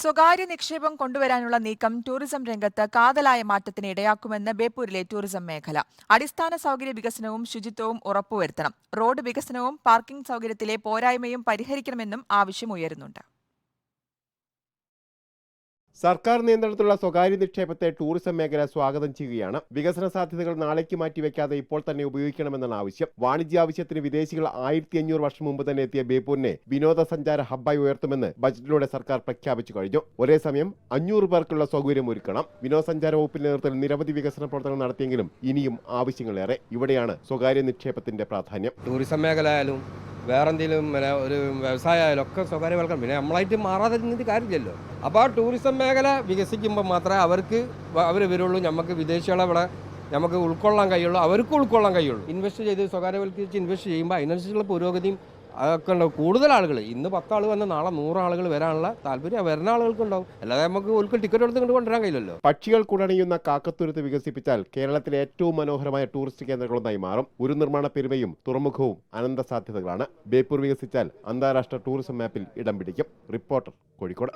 സ്വകാര്യ നിക്ഷേപം കൊണ്ടുവരാനുള്ള നീക്കം ടൂറിസം രംഗത്ത് കാതലായ മാറ്റത്തിന് ഇടയാക്കുമെന്ന് ബേപ്പൂരിലെ ടൂറിസം മേഖല. അടിസ്ഥാന സൗകര്യ വികസനവും ശുചിത്വവും ഉറപ്പുവരുത്തണം. റോഡ് വികസനവും പാർക്കിംഗ് സൗകര്യത്തിലെ പോരായ്മയും പരിഹരിക്കണമെന്നും ആവശ്യമുയരുന്നുണ്ട് സർക്കാർ നിയന്ത്രണത്തിലുള്ള സ്വകാര്യ നിക്ഷേപത്തെ ടൂറിസം മേഖല സ്വാഗതം ചെയ്യുകയാണ്. വികസന സാധ്യതകൾ നാളേക്ക് മാറ്റിവെക്കാതെ ഇപ്പോൾ തന്നെ ഉപയോഗിക്കണമെന്നാണ് ആവശ്യം. വാണിജ്യ ആവശ്യത്തിന് വിദേശികൾ ആയിരത്തി അഞ്ഞൂറ് വർഷം മുമ്പ് തന്നെ എത്തിയ ബേപ്പൂരിനെ വിനോദസഞ്ചാര ഹബ്ബായി ഉയർത്തുമെന്ന് ബജറ്റിലൂടെ സർക്കാർ പ്രഖ്യാപിച്ചു കഴിഞ്ഞു. ഒരേ സമയം അഞ്ഞൂറ് പേർക്കുള്ള സൗകര്യം ഒരുക്കണം. വിനോദസഞ്ചാര വകുപ്പിന്റെ നേതൃത്വത്തിൽ നിരവധി വികസന പ്രവർത്തനങ്ങൾ നടത്തിയെങ്കിലും ഇനിയും ആവശ്യങ്ങളേറെ. ഇവിടെയാണ് സ്വകാര്യ നിക്ഷേപത്തിന്റെ പ്രാധാന്യം. ടൂറിസം മേഖല ആയാലും വേറെ ഒരു പിന്നെ ഒരു വ്യവസായമായാലും ഒക്കെ സ്വകാര്യവൽക്കരണം. പിന്നെ നമ്മളായിട്ട് മാറാതെ കാര്യമില്ലല്ലോ. അപ്പോൾ ആ ടൂറിസം മേഖല വികസിക്കുമ്പോൾ മാത്രമേ അവർക്ക് അവർ വരുള്ളൂ. നമുക്ക് വിദേശികളെ ഇവിടെ നമുക്ക് ഉൾക്കൊള്ളാൻ കഴിയുള്ളൂ. അവർക്ക് ഉൾക്കൊള്ളാൻ കഴിയുള്ളൂ. ഇൻവെസ്റ്റ് ചെയ്ത് സ്വകാര്യവൽക്കരിച്ച് ഇൻവെസ്റ്റ് ചെയ്യുമ്പോൾ അതിനനുസരിച്ചുള്ള പുരോഗതിയും അതൊക്കെ ഉണ്ടാവും കൂടുതൽ ആളുകൾ. ഇന്ന് പത്താൾ വന്ന് നാളെ നൂറ് ആളുകൾ വരാനുള്ള താല്പര്യം വരുന്ന ആളുകൾക്ക് ഉണ്ടാവും അല്ലാതെ നമുക്ക് ഒരിക്കൽ ടിക്കറ്റ് എടുത്ത് കൊണ്ട് കൊണ്ടുവരാൻ കഴിയില്ലല്ലോ. പക്ഷികൾ കുടണിയുന്ന കാക്കത്തുരുത്ത് വികസിപ്പിച്ചാൽ കേരളത്തിലെ ഏറ്റവും മനോഹരമായ ടൂറിസ്റ്റ് കേന്ദ്രങ്ങളൊന്നായി മാറും. ഒരു നിർമ്മാണ പെരുമയും തുറമുഖവും അനന്ത സാധ്യതകളാണ്. ബേപ്പൂർ വികസിച്ചാൽ അന്താരാഷ്ട്ര ടൂറിസം മാപ്പിൽ ഇടം പിടിക്കും. റിപ്പോർട്ടർ കോഴിക്കോട്.